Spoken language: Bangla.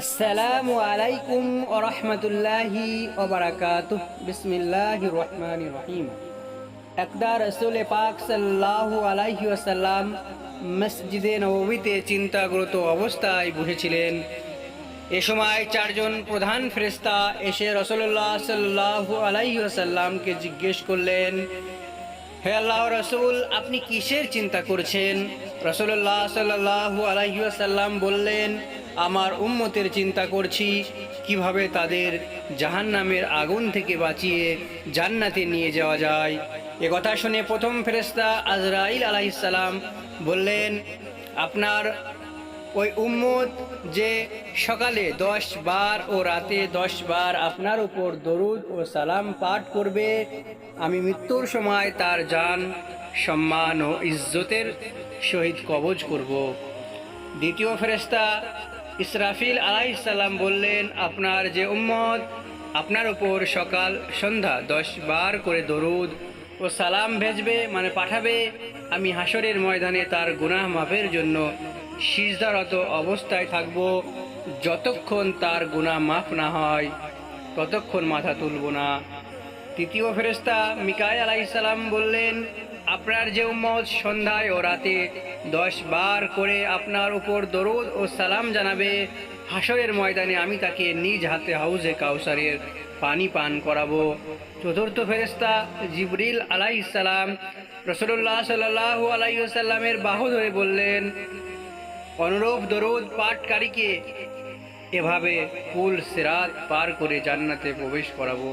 আসসালামু আলাইকুম ও রহমতুল্লাহি ওবরাকাতুহ বিসমিল্লাহির রহমানির রহিম। একদা রসুল পাক সাল্লাহু আলাইহি ওয়াসাল্লাম মসজিদে নববীতে চিন্তাগ্রত অবস্থায় বসেছিলেন। এ সময় চারজন প্রধান ফেরেস্তা এসে রসুল্লাহ সাল্লাহু আলাইহি ওয়াসাল্লামকে জিজ্ঞেস করলেন, হে আল্লাহ রসুল, আপনি কিসের চিন্তা করছেন? রসুল্লাহ সাল্লাহু আলাইসাল্লাম বললেন আমার উম্মতের চিন্তা করছি, কীভাবে তাদের জাহান্নামের আগুন থেকে বাঁচিয়ে জান্নাতে নিয়ে যাওয়া যায়। এ কথা শুনে প্রথম ফেরেস্তা আজরাইল আলাইসাল্লাম বললেন, আপনার ওই উম্মত যে সকালে দশ বার ও রাতে দশ বার আপনার উপর দরুদ ও সালাম পাঠ করবে, আমি মৃত্যুর সময় তার যান সম্মান ও ইজ্জতের সহিত কবজ করব। দ্বিতীয় ফেরেস্তা ইসরাফিল আলাইসাল্লাম বললেন, আপনার যে উম্মত, আপনার উপর সকাল সন্ধ্যা দশ বার করে দরুদ ও সালাম ভেজবে মানে পাঠাবে। আমি হাসরের ময়দানে তার গুনাহ মাফের জন্য সিজদারত অবস্থায় থাকব। যতক্ষণ তার গুনাহ মাফ না হয়, ততক্ষণ মাথা তুলব না। তৃতীয় ফেরেস্তা মিকাই আলাইসালাম বললেন আপনার যে উম্মত সন্ধ্যায় ও রাতে দশ বার করে আপনার উপর দরুদ ও সালাম জানাবে হাসরের ময়দানে আমি তাকে নিজ হাতে হাউজে কাউসারের পানি পান করাবো। চতুর্থ ফেরেস্তা জিবরিল আলাইসালাম রসুল্লাহ সাল্লাহ আলাইসাল্লামের বাহু ধরে বললেন, অনুরূপ দরুদ পাঠকারীকে এভাবে ফুল সিরাত পার করে জান্নাতে প্রবেশ করাবো।